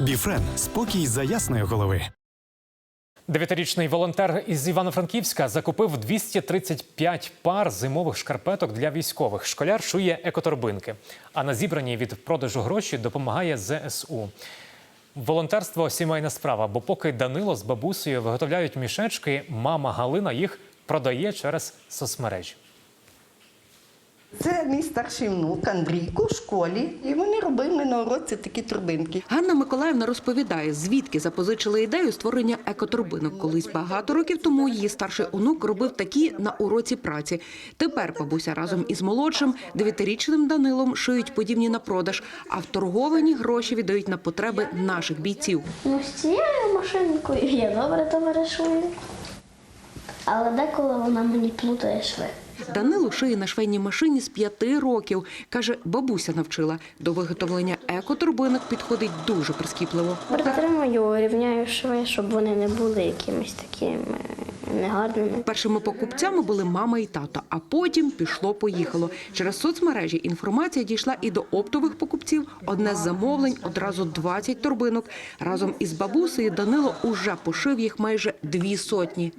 Біфрен спокій за ясної голови. Дев'ятирічний волонтер із Івано-Франківська закупив 235 пар зимових шкарпеток для військових. Школяр шує екоторбинки, а на зібрані від продажу гроші допомагає ЗСУ. Волонтерство сімейна справа, бо поки Данило з бабусею виготовляють мішечки, мама Галина їх продає через соцмережі. Це мій старший внук Андрійко в школі, і вони робили на уроці такі турбинки. Ганна Миколаївна розповідає, звідки запозичили ідею створення екотурбинок. Колись багато років тому її старший онук робив такі на уроці праці. Тепер бабуся разом із молодшим дев'ятирічним Данилом шиють подібні на продаж, а вторговані гроші віддають на потреби наших бійців. Ну, з цією машинкою я добре товаришую. Але деколи вона мені плутає шви. Данило шиє на швейній машині з п'яти років. Каже, бабуся навчила. До виготовлення екотурбинок підходить дуже прискіпливо. Притримую, рівняю шви, щоб вони не були якимись такими негарними. Першими покупцями були мама і тато, а потім пішло-поїхало. Через соцмережі інформація дійшла і до оптових покупців. Одне з замовлень одразу 20 торбинок. Разом із бабусею Данило уже пошив їх майже дві сотні.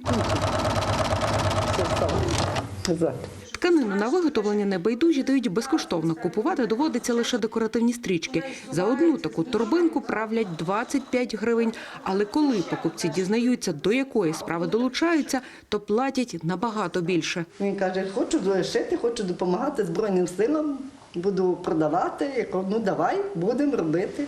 Тканину на виготовлення небайдужі дають безкоштовно. Купувати доводиться лише декоративні стрічки. За одну таку торбинку правлять 25 гривень. Але коли покупці дізнаються, до якої справи долучаються, то платять набагато більше. Він каже, хочу лишити, хочу допомагати Збройним силам, буду продавати. Я кажу, ну давай, будемо робити.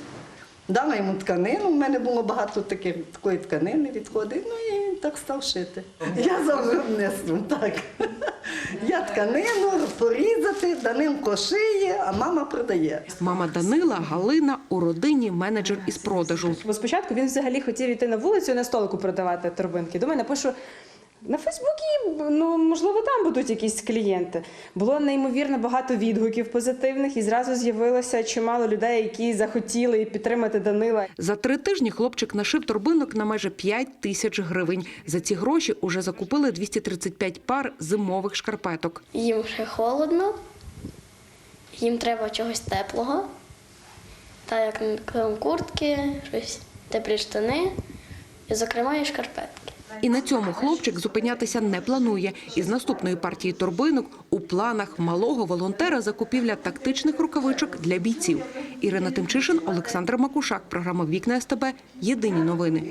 Дала йому тканину, в мене було багато таких, такої тканини відходить, ну і так став шити. Я за виробництвом, так. Я тканину порізати, Данилко шиє, а мама продає. Мама Данила Галина у родині менеджер із продажу. Бо спочатку він взагалі хотів йти на вулицю на столику продавати торбинки. Думаю, напишу. На Фейсбуці, ну можливо, там будуть якісь клієнти. Було неймовірно багато відгуків позитивних, і зразу з'явилося чимало людей, які захотіли підтримати Данила. За три тижні хлопчик нашив торбинок на майже 5 тисяч гривень. За ці гроші уже закупили 235 пар зимових шкарпеток. Їм ще холодно, їм треба чогось теплого, та як куртки, щось теплі штани, і, зокрема, і шкарпетки. І на цьому хлопчик зупинятися не планує. Із наступної партії торбинок у планах малого волонтера закупівля тактичних рукавичок для бійців. Ірина Тимчишин, Олександр Макушак. Програма Вікна СТБ. Єдині новини.